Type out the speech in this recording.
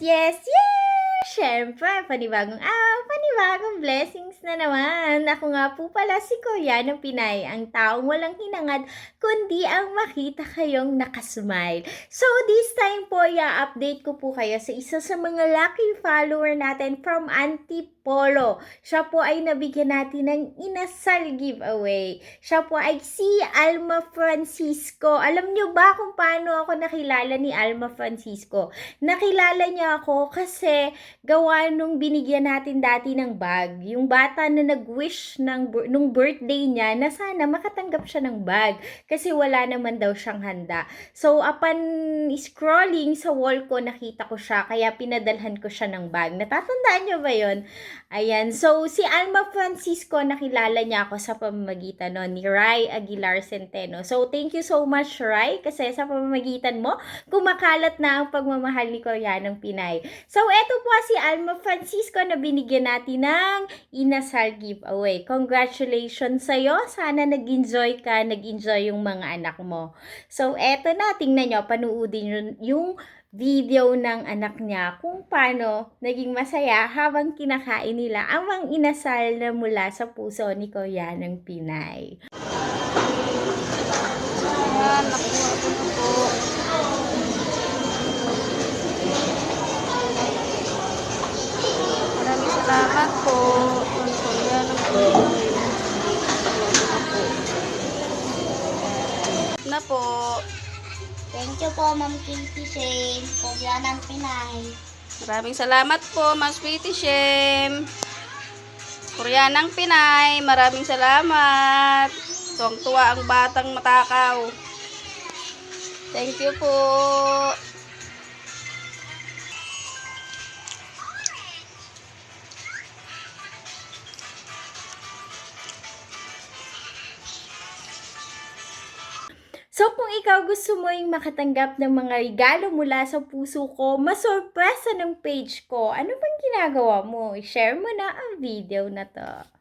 yes, yes! Siyempre, panibagong araw, panibagong blessings na naman. Ako nga po pala si Kuya ng Pinay, ang taong walang hinangad, kundi ang makita kayong nakasmile. So, this time po, i-update ko po kayo sa isa sa mga lucky follower natin from Antipolo. Siya po ay nabigyan natin ng inasal giveaway. Siya po ay si Alma Francisco. Alam nyo ba kung paano ako nakilala ni Alma Francisco? Nakilala niya ako kasi gawa nung binigyan natin dati ng bag. Yung bata na nag-wish ng, nung birthday niya na sana makatanggap siya ng bag kasi wala naman daw siyang handa. So, upon scrolling sa wall ko, nakita ko siya kaya pinadalhan ko siya ng bag. Natatandaan niyo ba yon? Ayan. So, si Alma Francisco, nakilala niya ako sa pamamagitan no, ni Rai Aguilar Centeno. So, thank you so much, Rai, kasi sa pamamagitan mo, kumakalat na ang pagmamahal ni Koreanong Pinay. So, eto po si Alma Francisco na binigyan natin ng inasal giveaway. Congratulations sa'yo. Sana nag-enjoy ka, nag-enjoy yung mga anak mo. So, eto na, tingnan nyo, panuudin yun, yung video ng anak niya kung paano naging masaya habang kinakain nila ang mga inasal na mula sa puso ni Kuya ng Pinay. Ayan, nakuha ko na po. Maraming po. Ang ng Pinoy. Na po. Thank you po, Ma'am Katie Shane. Kuya ng Pinay. Maraming salamat po, Ma'am Sweetie Shem. Koreanang Pinay, maraming salamat. Tuwang-tuwa ang batang matakaw. Thank you po. So kung ikaw gusto mo yung makatanggap ng mga regalo mula sa puso ko, masurpresa ng page ko, ano bang ginagawa mo? I-share mo na ang video na to.